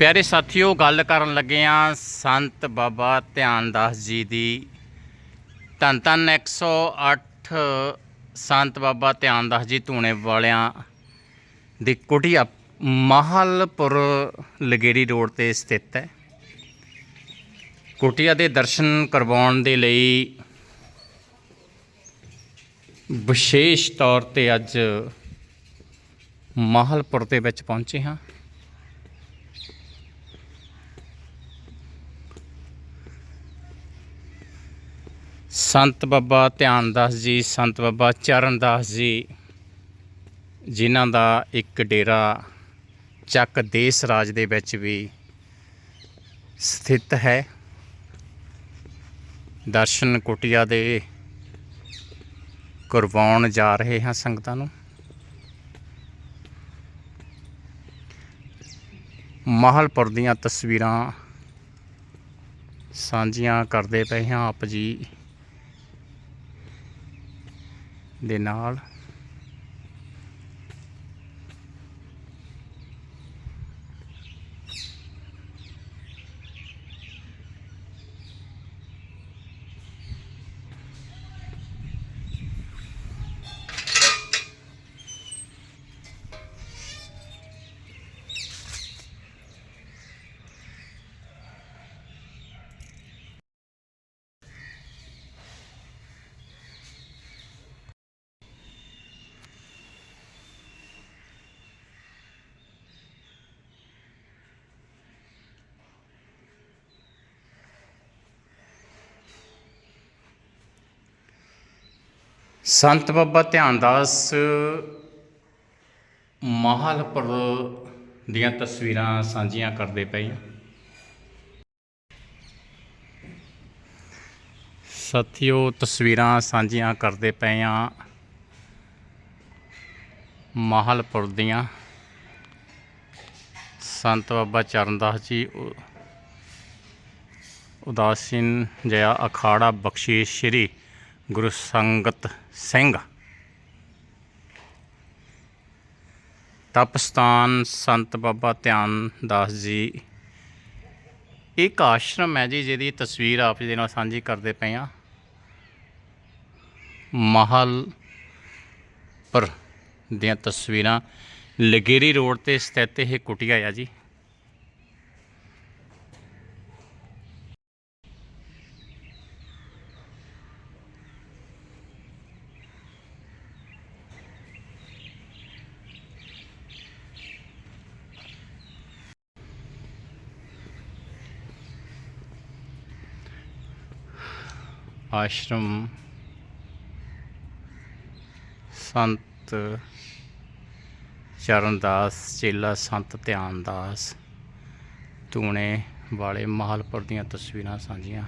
ਪਿਆਰੇ ਸਾਥੀਓ, ਗੱਲ ਕਰਨ ਲੱਗੇ ਆ ਸੰਤ ਬਾਬਾ ਧਿਆਨਦਾਸ ਜੀ ਦੀ। ਧੰਨ ਧੰਨ 108 ਸੰਤ ਬਾਬਾ ਧਿਆਨਦਾਸ ਜੀ ਧੂਣੇ ਵਾਲਿਆਂ ਦੀ ਕੁਟੀਆ ਮਾਹਲਪੁਰ ਲਗੇਰੀ ਰੋਡ ਤੇ ਸਥਿਤ ਹੈ। ਕੁਟੀਆ ਦੇ ਦਰਸ਼ਨ ਕਰਵਾਉਣ ਦੇ ਲਈ ਵਿਸ਼ੇਸ਼ ਤੌਰ ਤੇ ਅੱਜ ਮਾਹਲਪੁਰ ਦੇ ਵਿੱਚ ਪਹੁੰਚੇ ਹਾਂ। ਸੰਤ ਬਾਬਾ ਧਿਆਨਦਾਸ ਜੀ, ਸੰਤ ਬਾਬਾ ਚਰਨਦਾਸ ਜੀ, ਜਿਨ੍ਹਾਂ ਦਾ ਇੱਕ ਡੇਰਾ ਚੱਕ ਦੇਸ ਰਾਜ ਦੇ ਵਿੱਚ ਵੀ ਸਥਿਤ ਹੈ। ਦਰਸ਼ਨ ਕੁਟੀਆ ਦੇ ਕਰਵਾਉਣ ਜਾ ਰਹੇ ਹਾਂ ਸੰਗਤਾਂ ਨੂੰ। ਮਾਹਲਪੁਰ ਦੀਆਂ ਤਸਵੀਰਾਂ ਸਾਂਝੀਆਂ ਕਰਦੇ ਪਏ ਹਾਂ ਆਪ ਜੀ। ਦੇ ਨਾਲ ਸੰਤ ਬਾਬਾ ਧਿਆਨਦਾਸ ਮਾਹਲਪੁਰ ਦੀਆਂ ਤਸਵੀਰਾਂ ਸਾਂਝੀਆਂ ਕਰਦੇ ਪਏ ਹਾਂ। ਸਾਥੀਓ, ਤਸਵੀਰਾਂ ਸਾਂਝੀਆਂ ਕਰਦੇ ਪਏ ਆ ਮਾਹਲਪੁਰ ਦੀਆਂ ਸੰਤ ਬਾਬਾ ਚਰਨਦਾਸ ਜੀ ਉਦਾਸੀਨ ਜਇਆ ਅਖਾੜਾ ਬਖਸ਼ੀਸ਼ ਸ਼੍ਰੀ ਗੁਰੂ ਸੰਗਤ ਸਿੰਘ। ਤਪਸਤਾਨ ਸੰਤ ਬਾਬਾ ਧਿਆਨ ਦਾਸ ਜੀ। ਇੱਕ ਆਸ਼ਰਮ ਹੈ ਜੀ, ਜਿਹਦੀ ਤਸਵੀਰ ਆਪ ਜੀ ਦੇ ਨਾਲ ਸਾਂਝੀ ਕਰਦੇ ਪਏ ਆ ਮਹਲ ਪਰ ਦੀਆਂ ਤਸਵੀਰਾਂ। ਲਗੇਰੀ ਰੋਡ ਤੇ ਸਥਿਤ ਇਹ ਕੁਟੀਆ ਆ ਜੀ। ਆਸ਼ਰਮ, ਸੰਤ ਚਰਨਦਾਸ, ਚੇਲਾ ਸੰਤ ਧਿਆਨਦਾਸ ਤੂਣੇ ਵਾਲੇ ਮਾਹਲਪੁਰ ਦੀਆਂ ਤਸਵੀਰਾਂ ਸਾਂਝੀਆਂ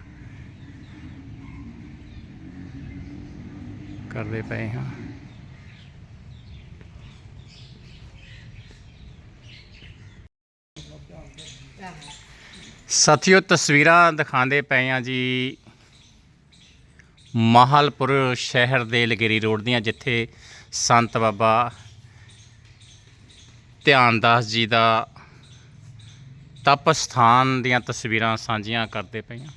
ਕਰਦੇ ਪਏ ਹਾਂ। ਸਾਥੀਓ, ਤਸਵੀਰਾਂ ਦਿਖਾਉਂਦੇ ਪਏ ਆ ਜੀ ਮਾਹਲਪੁਰ ਸ਼ਹਿਰ ਦੇ ਲਗੇਰੀ ਰੋਡ ਦੀਆਂ, ਜਿੱਥੇ ਸੰਤ ਬਾਬਾ ਧਿਆਨਦਾਸ ਜੀ ਦਾ ਤਪ ਸਥਾਨ ਦੀਆਂ ਤਸਵੀਰਾਂ ਸਾਂਝੀਆਂ ਕਰਦੇ ਪਈਆਂ ਹਾਂ।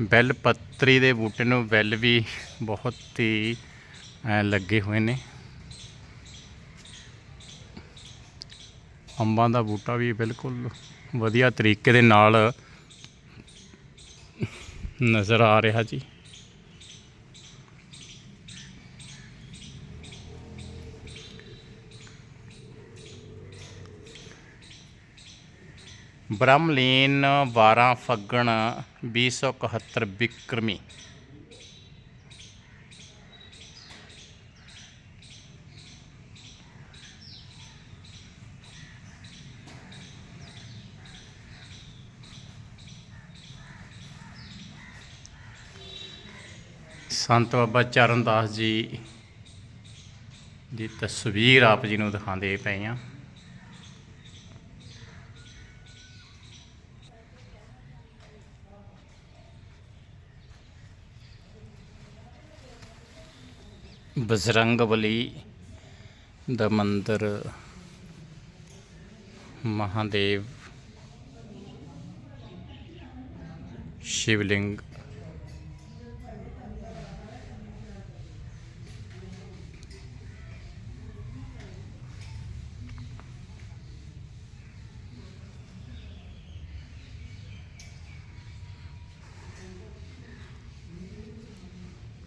ਬੈਲ ਪੱਤਰੀ ਦੇ ਬੂਟੇ ਨੂੰ ਬੈਲ ਵੀ ਬਹੁਤ ਹੀ ਲੱਗੇ ਹੋਏ ਨੇ। ਅੰਬਾਂ ਦਾ ਬੂਟਾ ਵੀ ਬਿਲਕੁਲ ਵਧੀਆ ਤਰੀਕੇ ਦੇ ਨਾਲ ਨਜ਼ਰ ਆ ਰਿਹਾ ਜੀ। ਬ੍ਰਹਮਲੀਨ 12 ਫੱਗਣ 2071 ਬਿਕਰਮੀ। ਸੰਤ ਬਾਬਾ ਚਰਨਦਾਸ ਜੀ ਦੀ ਤਸਵੀਰ ਆਪ ਜੀ ਨੂੰ ਦਿਖਾਉਂਦੇ ਪਏ ਆ ਬਜਰੰਗ ਬਲੀ ਦਾ ਮੰਦਿਰ ਮਹਾਦੇਵ ਸ਼ਿਵਲਿੰਗ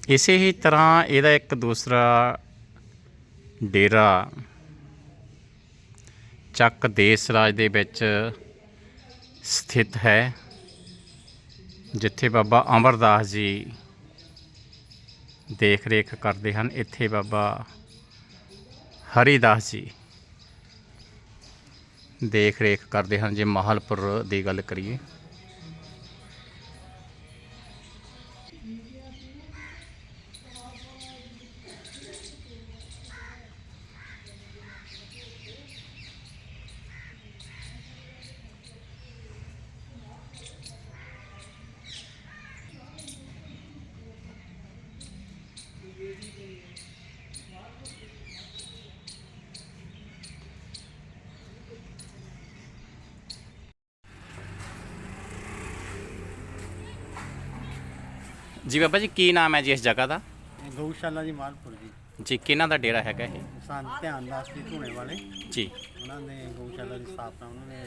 ਇਸੇ ਹੀ ਤਰ੍ਹਾਂ ਇਹਦਾ ਇੱਕ ਦੂਸਰਾ ਡੇਰਾ ਚੱਕ ਦੇਸ ਰਾਜ ਦੇ ਵਿੱਚ ਸਥਿਤ ਹੈ, ਜਿੱਥੇ ਬਾਬਾ ਅਮਰਦਾਸ ਜੀ ਦੇਖ ਰੇਖ ਕਰਦੇ ਹਨ। ਇੱਥੇ ਬਾਬਾ ਹਰੀਦਾਸ ਜੀ ਦੇਖ ਰੇਖ ਕਰਦੇ ਹਨ। ਜੇ ਮਾਹਲਪੁਰ ਦੀ ਗੱਲ ਕਰੀਏ। ਜੀ ਬਾਬਾ ਜੀ ਕੀ ਨਾਮ ਹੈ ਜੀ ਇਸ ਜਗ੍ਹਾ ਦਾ? ਇਹ ਗਊਸ਼ਾਲਾ ਜੀ ਮਾਲਪੁਰ ਜੀ। ਜੀ ਕਿਹਨਾਂ ਦਾ ਡੇਰਾ ਹੈਗਾ ਇਹ? ਸੰਤ ਧਿਆਨ ਦਾਸ ਜੀ ਧੂਣੇ ਵਾਲੇ। ਜੀ। ਉਹਨਾਂ ਨੇ ਗਊਸ਼ਾਲਾ ਦੀ ਸਥਾਪਨਾ ਉਹਨਾਂ ਨੇ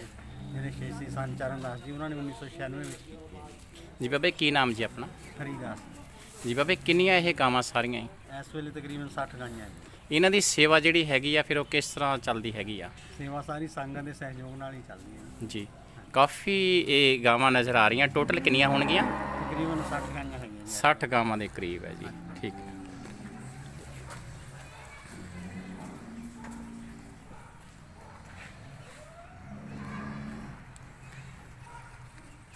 ਜਿਹੜੇ ਛੇ ਸੀ ਸੰਤ ਚਰਨ ਦਾਸ ਜੀ ਉਹਨਾਂ ਨੇ 1996 ਵਿੱਚ ਕੀਤੀ ਜੀ ਬਾਬੇ ਕੀ ਨਾਮ ਜੀ ਆਪਣਾ? ਹਰੀਦਾਸ ਜੀ। ਬਾਬੇ ਕਿੰਨੀਆਂ ਇਹ ਗਾਵਾਂ ਸਾਰੀਆਂ ਹੀ? ਇਸ ਵੇਲੇ ਤਕਰੀਬਨ 60 ਗਾਈਆਂ ਨੇ ਇਹਨਾਂ ਦੀ ਸੇਵਾ ਜਿਹੜੀ ਹੈਗੀ ਆ ਫਿਰ ਉਹ ਕਿਸ ਤਰ੍ਹਾਂ ਚੱਲਦੀ ਹੈਗੀ ਆ? ਸੇਵਾ ਸਾਰੀ ਸੰਗਤ ਦੇ ਸਹਿਯੋਗ ਨਾਲ ਹੀ ਚੱਲਦੀ ਹੈ। ਜੀ। ਕਾਫੀ ਇਹ ਗਾਵਾਂ ਨਜ਼ਰ ਆ ਰਹੀਆਂ ਟੋਟਲ ਕਿੰਨੀਆਂ ਹੋਣਗੀਆਂ? ਤਕਰੀਬਨ 60 ਗਾਈਆਂ ਹੈਗੀਆਂ ਜੀ। 60 ਗਾਵਾਂ ਦੇ ਕਰੀਬ ਹੈ ਜੀ ਠੀਕ ਹੈ।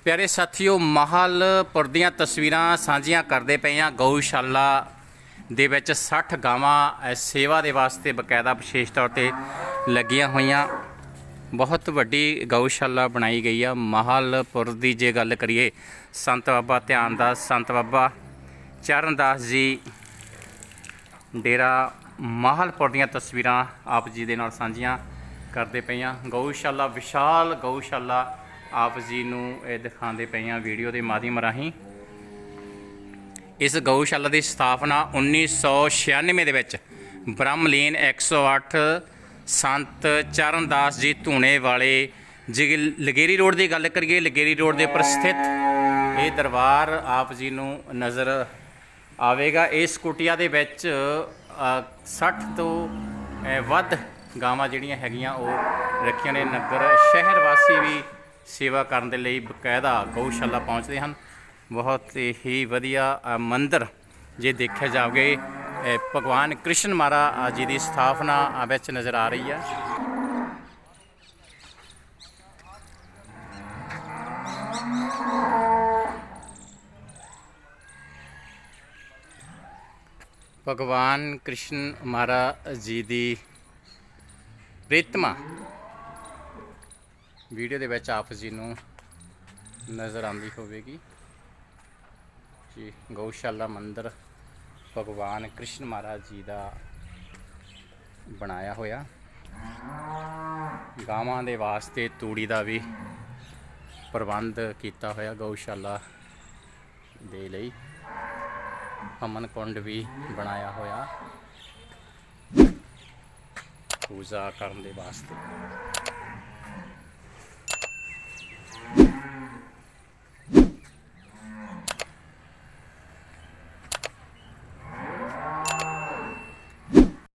ਪਿਆਰੇ ਸਾਥੀਓ ਮਹਾਲਪੁਰ ਦੀਆਂ ਤਸਵੀਰਾਂ ਸਾਂਝੀਆਂ ਕਰਦੇ ਪਏ ਆ ਗਊਸ਼ਾਲਾ ਦੇ ਵਿੱਚ 60 ਗਾਵਾਂ ਅ, ਸੇਵਾ ਦੇ ਵਾਸਤੇ ਬਕਾਇਦਾ ਵਿਸ਼ੇਸ਼ ਤੌਰ ਤੇ ਲੱਗੀਆਂ ਹੋਈਆਂ। ਬਹੁਤ ਵੱਡੀ ਗਊਸ਼ਾਲਾ ਬਣਾਈ ਗਈ ਆ। ਮਹਾਲਪੁਰ ਦੀ ਜੇ ਗੱਲ ਕਰੀਏ, ਸੰਤ ਬਾਬਾ ਧਿਆਨ ਦਾਸ ਸੰਤ ਬਾਬਾ ਚਰਨਦਾਸ ਜੀ ਡੇਰਾ ਮਾਹਲਪੁਰ ਦੀਆਂ ਤਸਵੀਰਾਂ ਆਪ ਜੀ ਦੇ ਨਾਲ ਸਾਂਝੀਆਂ ਕਰਦੇ ਪਈਆਂ। ਗਊਸ਼ਾਲਾ, ਵਿਸ਼ਾਲ ਗਊਸ਼ਾਲਾ ਆਪ ਜੀ ਨੂੰ ਇਹ ਦਿਖਾਉਂਦੇ ਪਈਆਂ ਵੀਡੀਓ ਦੇ ਮਾਧਿਅਮ ਰਾਹੀਂ। ਇਸ ਗਊਸ਼ਾਲਾ ਦੀ ਸਥਾਪਨਾ 1996 ਦੇ ਵਿੱਚ ਬ੍ਰਹਮਲੀਨ 108 ਸੰਤ ਚਰਨਦਾਸ ਜੀ ਧੂਣੇ ਵਾਲੇ ਜੇ ਲਗੇਰੀ ਰੋਡ ਦੀ ਗੱਲ ਕਰੀਏ ਲਗੇਰੀ ਰੋਡ ਦੇ ਉੱਪਰ ਸਥਿਤ ਇਹ ਦਰਬਾਰ ਆਪ ਜੀ ਨੂੰ ਨਜ਼ਰ ਆਵੇਗਾ। ਇਸ ਕੁਟਿਆ ਦੇ ਵਿੱਚ ਅ, 60 ਤੋਂ ਵੱਧ ਗਾਵਾਂ ਜਿਹੜੀਆਂ ਹੈਗੀਆਂ ਉਹ ਰੱਖੀਆਂ ਨੇ। ਨਗਰ ਸ਼ਹਿਰ ਵਾਸੀ ਵੀ ਸੇਵਾ ਕਰਨ ਦੇ ਲਈ ਬਕਾਇਦਾ ਗਊਸ਼ਾਲਾ ਪਹੁੰਚਦੇ ਹਨ। ਬਹੁਤ ਹੀ ਵਧੀਆ ਅ, ਮੰਦਿਰ ਜੇ ਦੇਖਿਆ ਜਾਵੇ ਭਗਵਾਨ ਕ੍ਰਿਸ਼ਨ ਮਹਾਰਾਜ ਜੀ ਦੀ ਸਥਾਪਨਾ ਵਿੱਚ ਨਜ਼ਰ ਆ ਰਹੀ ਹੈ। ਭਗਵਾਨ ਕ੍ਰਿਸ਼ਨ ਮਹਾਰਾਜ ਜੀ ਦੀ ਪ੍ਰੀਤਮਾ ਵੀਡੀਓ ਦੇ ਵਿੱਚ ਆਪ ਜੀ ਨੂੰ ਨਜ਼ਰ ਆਉਂਦੀ ਹੋਵੇਗੀ। ਜੀ, ਗਊਸ਼ਾਲਾ ਮੰਦਿਰ। ਭਗਵਾਨ ਕ੍ਰਿਸ਼ਨ ਮਹਾਰਾਜ ਜੀ ਦਾ ਬਣਾਇਆ ਹੋਇਆ। ਗਾਵਾਂ ਦੇ ਵਾਸਤੇ ਤੂੜੀ ਦਾ ਵੀ ਪ੍ਰਬੰਧ ਕੀਤਾ ਹੋਇਆ ਗਊਸ਼ਾਲਾ ਦੇ ਲਈ। ਅਮਨ ਕੁੰਡ ਵੀ ਬਣਾਇਆ ਹੋਇਆ। ਪੂਜਾ ਕਰਨ ਦੇ ਵਾਸਤੇ।